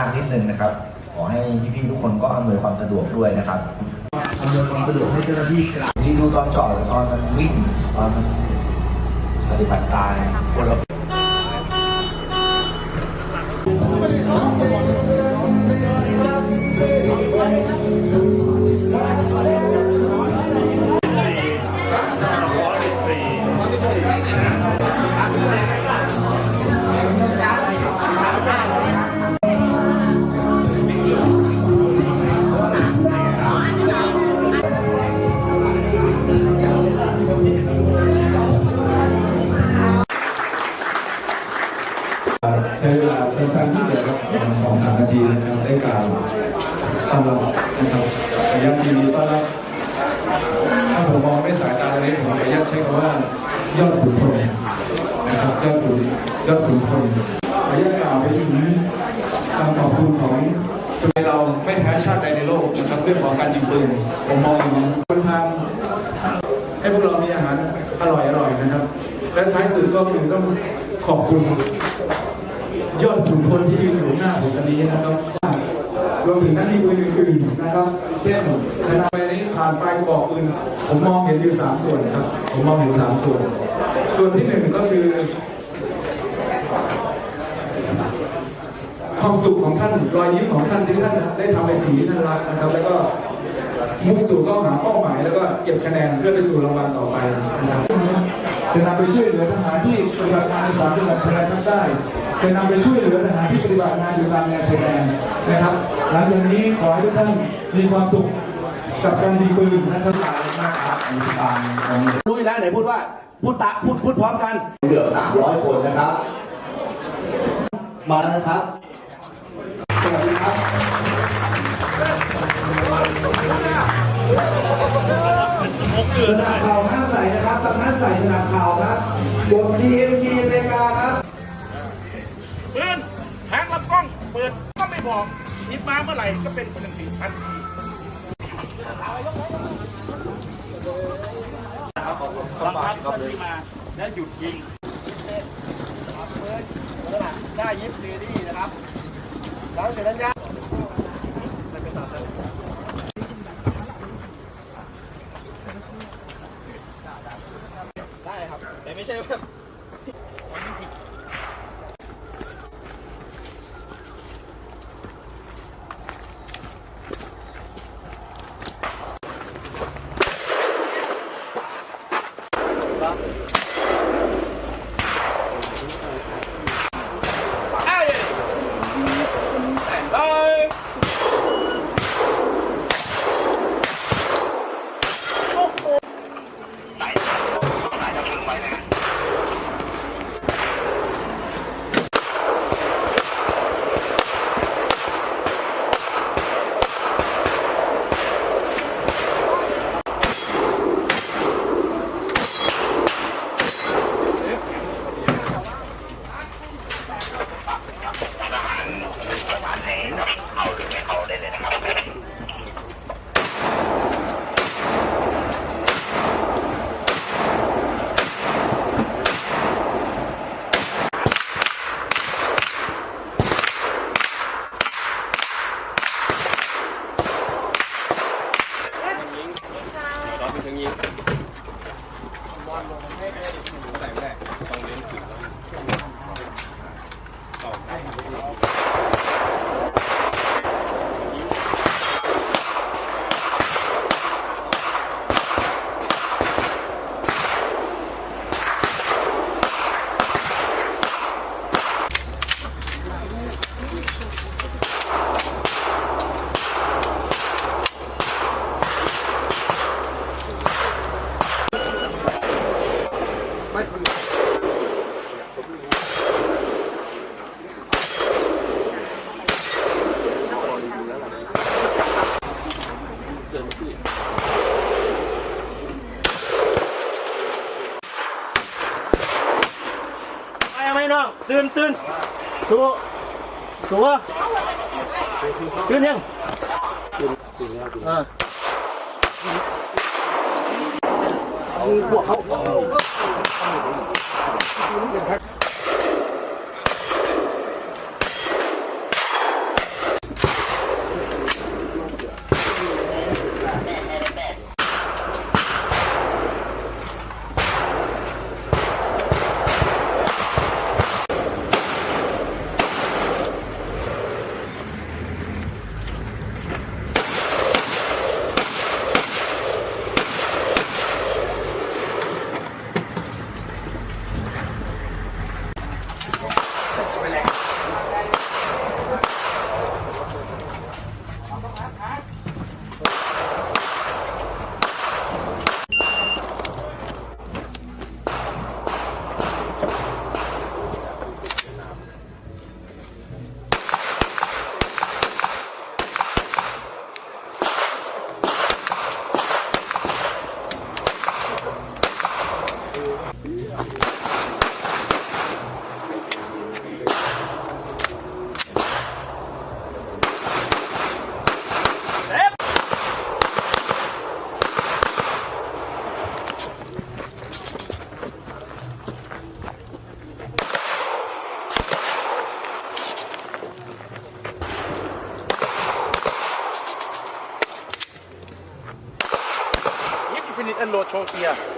ากนิดนึงนะครับ ขอให้พี่ๆทุกคนก็อำนวยความสะดวกด้วยนะครับอำนวยความสะดวกให้เจ้าหน้าที่กลับนี่ดูตอนจอดหรือตอนมันวิ่งตอนมันปฏิบัติการคนละ ใช้เวลาสั้นๆที่เหลือครับสองสามนาทีนะครับได้กล่าวต้อนรับนะครับขออนุญาตทีนี้ต้อนรับถ้าผมมองไม่สายตาเลยผมขออนุญาตใช้คำว่ายอดขุนพลนะครับยอดขุนยอดขุนพลขออนุญาตกล่าวไปถึงคำขอบคุณของเราไม่แพ้ชาติใดในโลกนะครับเรื่องของการยิงปืนผมมองอย่างนี้คนทางให้พวกเรามีอาหารอร่อยอร่อยนะครับ และท้ายสุดก็คือต้องขอบคุณ ยอดขุนที่ยืนอยู่หน้าผมวันนี้นะครับรวมถึงนักยิงปืนอื่นๆนะครับเช่นคณะไปนี้ผ่านไปบอกปืนผมมองเห็นอยู่สามส่วนครับ ผมมองเห็นสามส่วน ส่วนที่หนึ่งก็คือ ความสุขของท่านรอยยิ้มของท่านที่ท่านได้ทำในสิ่งที่ท่านรักนะครับ แล้วก็มุ่งสู่เข้าหมายเป้าหมาย แล้วก็เก็บคะแนนเพื่อไปสู่รางวัลต่อไปนะครับจะนำไปช่วยเหลือทหารที่ปฏิบัติงานในสามจังหวัดชายแดนภาคใต้ จะนำไปช่วยเหลือทหารที่ปฏิบัติงานอยู่ตามแนวชายแดนนะครับ หลังจากนี้ขอให้ทุกท่านมีความสุขกับการยิงปืนนะครับนะครับอนุบาลของรู้อยู่แล้วไหนพูดว่าพูดตะพูดพูดพร้อมกันเกือบ300 คนนะครับ มาแล้วนะครับสวัสดีครับสนามข่าวห้ามใส่นะครับสำนักใส่สนามข่าวครับกดทีเอ็มจีอเมริกาครับ บอกหยิบมาเมื่อไหร่ก็เป็นหนึ่งสี่ทันทีบังคับเจ้าหน้าที่มาและหยุดยิงได้ยิบซีรีส์นะครับหลังเสร็จแล้วเนี่ยได้ครับ แต่ไม่ใช่ว่า Hallelujah. ไปไหมน้ องตื่นตื่นสู้สู้ตื่นยั and Lotto here.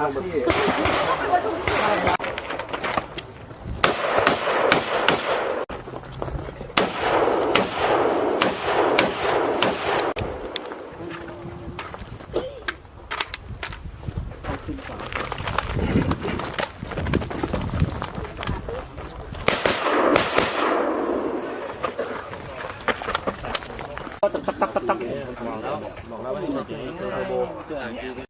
tắc tắc tắc tắc